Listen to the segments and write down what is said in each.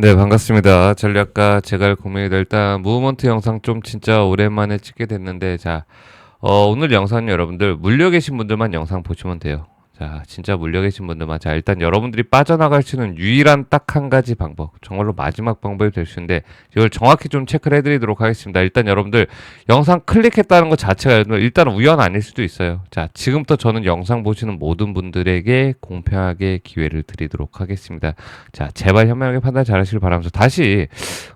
네, 반갑습니다. 전략가 제갈 고민이다. 일단 무브먼트 영상 좀 진짜 오랜만에 찍게 됐는데 자, 어, 오늘 영상은 여러분들 물려 계신 분들만 영상 보시면 돼요. 자, 진짜 물려 계신 분들만 자, 일단 여러분들이 빠져나갈 수 있는 유일한 딱 한 가지 방법. 정말로 마지막 방법이 될 수 있는데 이걸 정확히 좀 체크를 해 드리도록 하겠습니다. 일단 여러분들 영상 클릭했다는 것 자체가 일단 우연 아닐 수도 있어요. 자, 지금부터 저는 영상 보시는 모든 분들에게 공평하게 기회를 드리도록 하겠습니다. 자, 제발 현명하게 판단 잘 하시길 바라면서 다시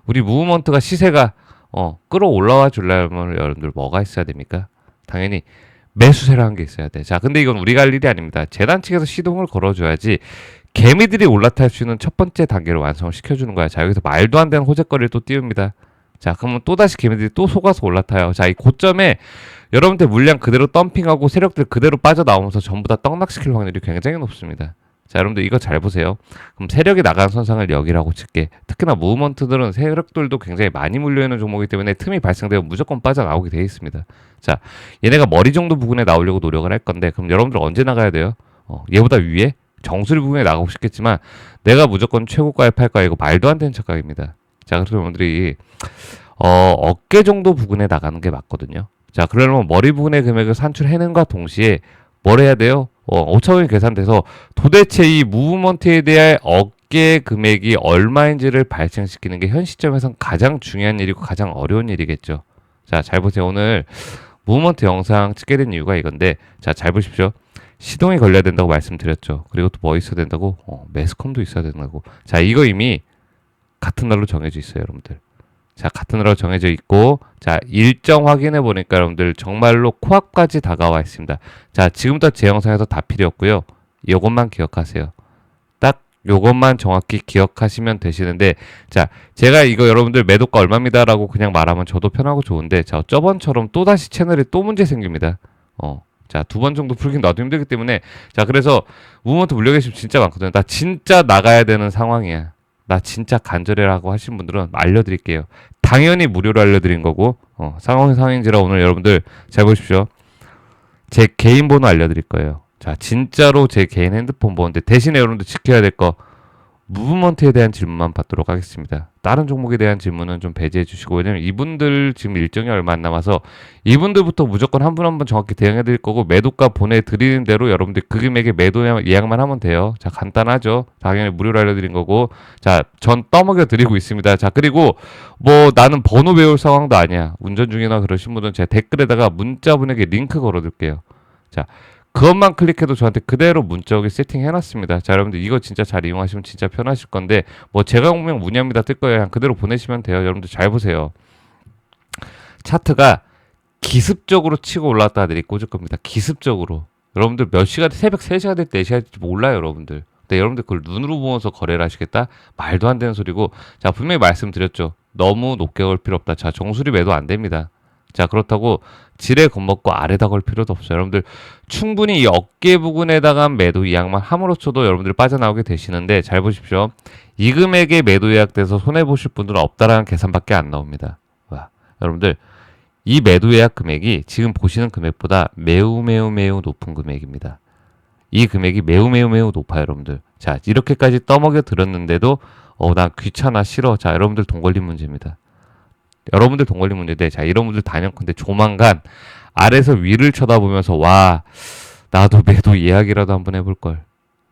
우리 무브먼트가 시세가 어, 끌어올라와 주려면 여러분들 뭐가 있어야 됩니까? 당연히 매수세를 한게 있어야 돼. 자, 근데 이건 우리가 할 일이 아닙니다. 재단 측에서 시동을 걸어줘야지 개미들이 올라탈 수 있는 첫 번째 단계를 완성을 시켜주는 거야. 자, 여기서 말도 안 되는 호재거리를 또 띄웁니다. 자, 그러면 또다시 개미들이 또 속아서 올라타요. 자, 이 고점에 여러분들 물량 그대로 덤핑하고 세력들 그대로 빠져나오면서 전부 다 떡락시킬 확률이 굉장히 높습니다. 자, 여러분들 이거 잘 보세요. 그럼 세력이 나간 선상을 여기라고 칠게. 특히나 무브먼트들은 세력들도 굉장히 많이 물려있는 종목이기 때문에 틈이 발생되면 무조건 빠져나오게 되어 있습니다. 자, 얘네가 머리 정도 부분에 나오려고 노력을 할 건데 그럼 여러분들 언제 나가야 돼요? 어, 얘보다 위에 정수리 부분에 나가고 싶겠지만 내가 무조건 최고가에 팔 거야 이거 말도 안 되는 착각입니다. 자, 그래서 여러분들이 어, 어깨 정도 부분에 나가는 게 맞거든요. 자, 그러려면 머리 부분의 금액을 산출해낸과 동시에 뭘 해야 돼요? 어, 5차원이 계산돼서 도대체 이 무브먼트에 대한 어깨 금액이 얼마인지를 발생시키는 게 현 시점에선 가장 중요한 일이고 가장 어려운 일이겠죠. 자, 잘 보세요. 오늘 무브먼트 영상 찍게 된 이유가 이건데, 자, 잘 보십시오. 시동이 걸려야 된다고 말씀드렸죠. 그리고 또 뭐 있어야 된다고? 어, 매스컴도 있어야 된다고. 자, 이거 이미 같은 날로 정해져 있어요, 여러분들. 자, 같은 날로 정해져 있고, 자, 일정 확인해 보니까 여러분들 정말로 코앞까지 다가와 있습니다. 자, 지금부터 제 영상에서 다 필요 없고요. 요것만 기억하세요. 딱 요것만 정확히 기억하시면 되시는데, 자, 제가 이거 여러분들 매도가 얼마입니다라고 그냥 말하면 저도 편하고 좋은데, 자, 저번처럼 또다시 채널에 또 문제 생깁니다. 어. 자, 두 번 정도 풀긴 나도 힘들기 때문에, 자, 그래서 무브먼트 물려 계시면 진짜 많거든요. 나 진짜 나가야 되는 상황이야. 나 진짜 간절해라고 하신 분들은 알려드릴게요. 당연히 무료로 알려드린 거고, 어, 상황이 상황인지라 오늘 여러분들 잘 보십시오. 제 개인 번호 알려드릴 거예요. 자, 진짜로 제 개인 핸드폰 번호인데 대신에 여러분들 지켜야 될 거, 무브먼트에 대한 질문만 받도록 하겠습니다. 다른 종목에 대한 질문은 좀 배제해 주시고, 왜냐면 이분들 지금 일정이 얼마 안 남아서 이분들부터 무조건 한 분 한 분 정확히 대응해 드릴 거고, 매도가 보내 드리는 대로 여러분들 그 금액에 매도 예약만 하면 돼요. 자, 간단하죠. 당연히 무료로 알려드린 거고, 자, 전 떠먹여 드리고 있습니다. 자, 그리고 뭐 나는 번호 외울 상황도 아니야. 운전 중이나 그러신 분은 제 댓글에다가 문자 분에게 링크 걸어둘게요. 자, 그것만 클릭해도 저한테 그대로 문자 오게 세팅해놨습니다. 자, 여러분들 이거 진짜 잘 이용하시면 진짜 편하실 건데 뭐 제가 공명 문의합니다 뜰 거예요. 그냥 그대로 보내시면 돼요. 여러분들 잘 보세요. 차트가 기습적으로 치고 올라왔다 들이 꽂을 겁니다. 기습적으로. 여러분들 몇 시간, 새벽 3시가 될 때 4시가 될지 몰라요, 여러분들. 근데 여러분들 그걸 눈으로 보면서 거래를 하시겠다? 말도 안 되는 소리고. 자, 분명히 말씀드렸죠. 너무 높게 걸 필요 없다. 자, 정수리 매도 안 됩니다. 자, 그렇다고 지뢰 겁먹고 아래다 걸 필요도 없어요. 여러분들 충분히 이 어깨 부분에다가 매도 예약만 함으로써도 여러분들 빠져나오게 되시는데 잘 보십시오. 이 금액에 매도 예약돼서 손해 보실 분들은 없다라는 계산밖에 안 나옵니다. 와, 여러분들 이 매도 예약 금액이 지금 보시는 금액보다 매우 매우 매우 높은 금액입니다. 이 금액이 매우 매우 매우 높아요, 여러분들. 자, 이렇게까지 떠먹여 들었는데도 어, 나 귀찮아 싫어. 자, 여러분들 돈 걸린 문제입니다. 여러분들 돈 걸린 문제인데 자 이런 분들 단연컨대 조만간 아래서 위를 쳐다보면서 와 나도 매도 예약이라도 한번 해볼 걸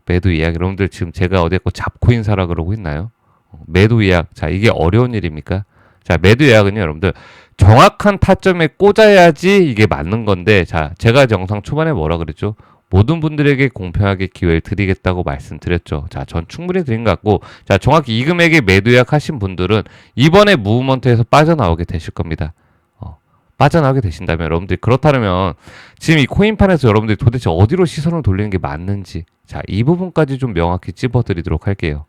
매도 예약 여러분들 지금 제가 어디 거 잡코인 사라 그러고 있나요? 어, 매도 예약 자 이게 어려운 일입니까? 자 매도 예약은요 여러분들 정확한 타점에 꽂아야지 이게 맞는 건데 자 제가 영상 초반에 뭐라 그랬죠? 모든 분들에게 공평하게 기회를 드리겠다고 말씀드렸죠. 자, 전 충분히 드린 것 같고, 자, 정확히 이 금액에 매도 예약하신 분들은 이번에 무브먼트에서 빠져나오게 되실 겁니다. 어, 빠져나오게 되신다면 여러분들이 그렇다면 지금 이 코인판에서 여러분들이 도대체 어디로 시선을 돌리는 게 맞는지, 자, 이 부분까지 좀 명확히 찝어드리도록 할게요.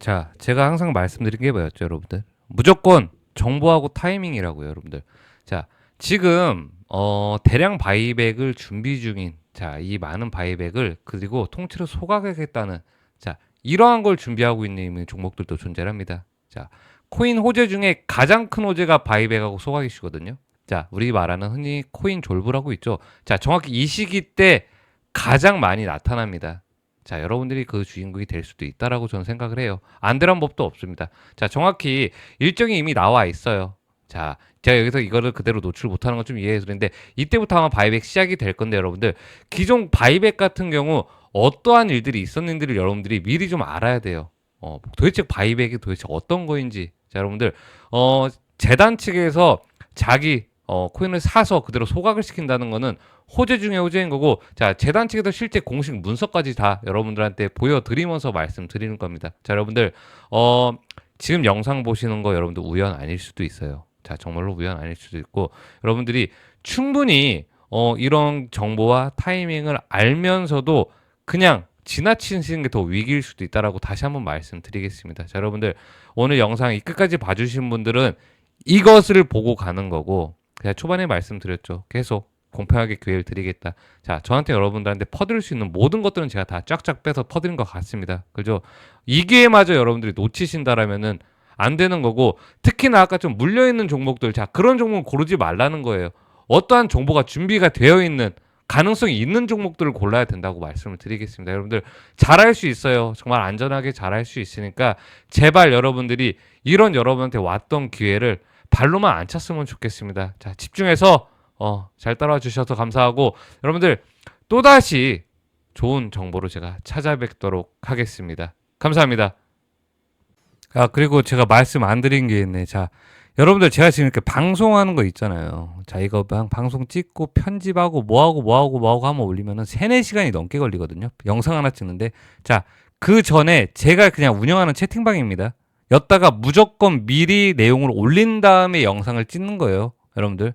자, 제가 항상 말씀드린 게 뭐였죠, 여러분들? 무조건 정보하고 타이밍이라고요, 여러분들. 자, 지금 어, 대량 바이백을 준비 중인 자, 이 많은 바이백을 그리고 통째로 소각하겠다는 자, 이러한 걸 준비하고 있는 종목들도 존재합니다. 자, 코인 호재 중에 가장 큰 호재가 바이백하고 소각이시거든요. 자, 우리 말하는 흔히 코인 졸부라고 있죠. 자, 정확히 이 시기 때 가장 많이 나타납니다. 자, 여러분들이 그 주인공이 될 수도 있다라고 저는 생각을 해요. 안 되란 법도 없습니다. 자, 정확히 일정이 이미 나와 있어요. 자, 제가 여기서 이거를 그대로 노출 못하는 건 좀 이해해 드리는데 이때부터 아마 바이백 시작이 될 건데 여러분들 기존 바이백 같은 경우 어떠한 일들이 있었는지를 여러분들이 미리 좀 알아야 돼요. 어, 도대체 바이백이 도대체 어떤 거인지. 자, 여러분들 어, 재단 측에서 자기 어, 코인을 사서 그대로 소각을 시킨다는 거는 호재 중에 호재인 거고 자 재단 측에서 실제 공식 문서까지 다 여러분들한테 보여드리면서 말씀드리는 겁니다. 자 여러분들 어 지금 영상 보시는 거 여러분들 우연 아닐 수도 있어요. 자 정말로 우연 아닐 수도 있고 여러분들이 충분히 어 이런 정보와 타이밍을 알면서도 그냥 지나치시는 게 더 위기일 수도 있다라고 다시 한번 말씀드리겠습니다. 자 여러분들 오늘 영상 이 끝까지 봐주신 분들은 이것을 보고 가는 거고 제가 초반에 말씀드렸죠. 계속 공평하게 기회를 드리겠다. 자, 저한테 여러분들한테 퍼드릴 수 있는 모든 것들은 제가 다 쫙쫙 빼서 퍼드린 것 같습니다. 그죠? 이 기회마저 여러분들이 놓치신다라면은 안 되는 거고 특히나 아까 좀 물려 있는 종목들 자 그런 종목 고르지 말라는 거예요. 어떠한 정보가 준비가 되어 있는 가능성이 있는 종목들을 골라야 된다고 말씀을 드리겠습니다. 여러분들 잘할 수 있어요. 정말 안전하게 잘할 수 있으니까 제발 여러분들이 이런 여러분한테 왔던 기회를 발로만 안 찼으면 좋겠습니다. 자, 집중해서 어, 잘 따라와 주셔서 감사하고 여러분들 또다시 좋은 정보로 제가 찾아뵙도록 하겠습니다. 감사합니다. 아, 그리고 제가 말씀 안 드린 게 있네. 자, 여러분들 제가 지금 이렇게 방송하는 거 있잖아요. 자, 이거 방, 방송 찍고 편집하고 뭐하고 뭐하고 뭐하고 하면 올리면은 3, 4시간이 넘게 걸리거든요. 영상 하나 찍는데. 자, 그 전에 제가 그냥 운영하는 채팅방입니다. 였다가 무조건 미리 내용을 올린 다음에 영상을 찍는 거예요. 여러분들.